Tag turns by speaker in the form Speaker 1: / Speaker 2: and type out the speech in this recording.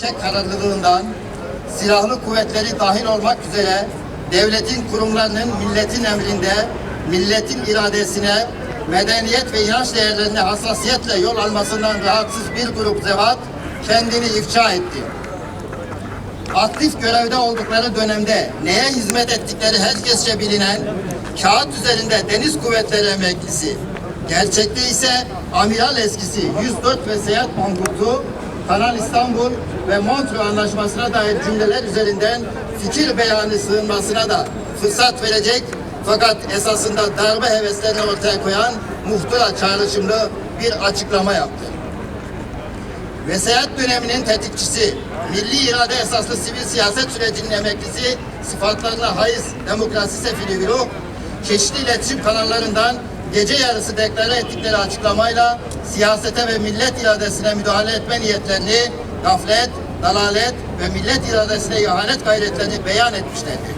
Speaker 1: Çek kararlılığından silahlı kuvvetleri dahil olmak üzere devletin kurumlarının milletin emrinde, milletin iradesine, medeniyet ve inanç değerlerine hassasiyetle yol almasından rahatsız bir grup zevat kendini ifşa etti. Aktif görevde oldukları dönemde neye hizmet ettikleri herkesçe bilinen kağıt üzerinde Deniz Kuvvetleri emeklisi, gerçekte ise amiral eskisi 104 ve seyahat mankutu Kanal İstanbul ve Montreux Anlaşması'na dair cümleler üzerinden fikir beyanı sığınmasına da fırsat verecek fakat esasında darbe heveslerini ortaya koyan muhtıra çağrışımlı bir açıklama yaptı. Vesayet döneminin tetikçisi, milli irade esaslı sivil siyaset sürecinin emeklisi, sıfatlarına haiz demokrasi sefili güruh, çeşitli iletişim kanallarından gece yarısı deklare ettikleri açıklamayla siyasete ve millet iradesine müdahale etme niyetlerini gaflet, dalalet ve millet iradesine ihanet gayretlerini beyan etmişlerdir.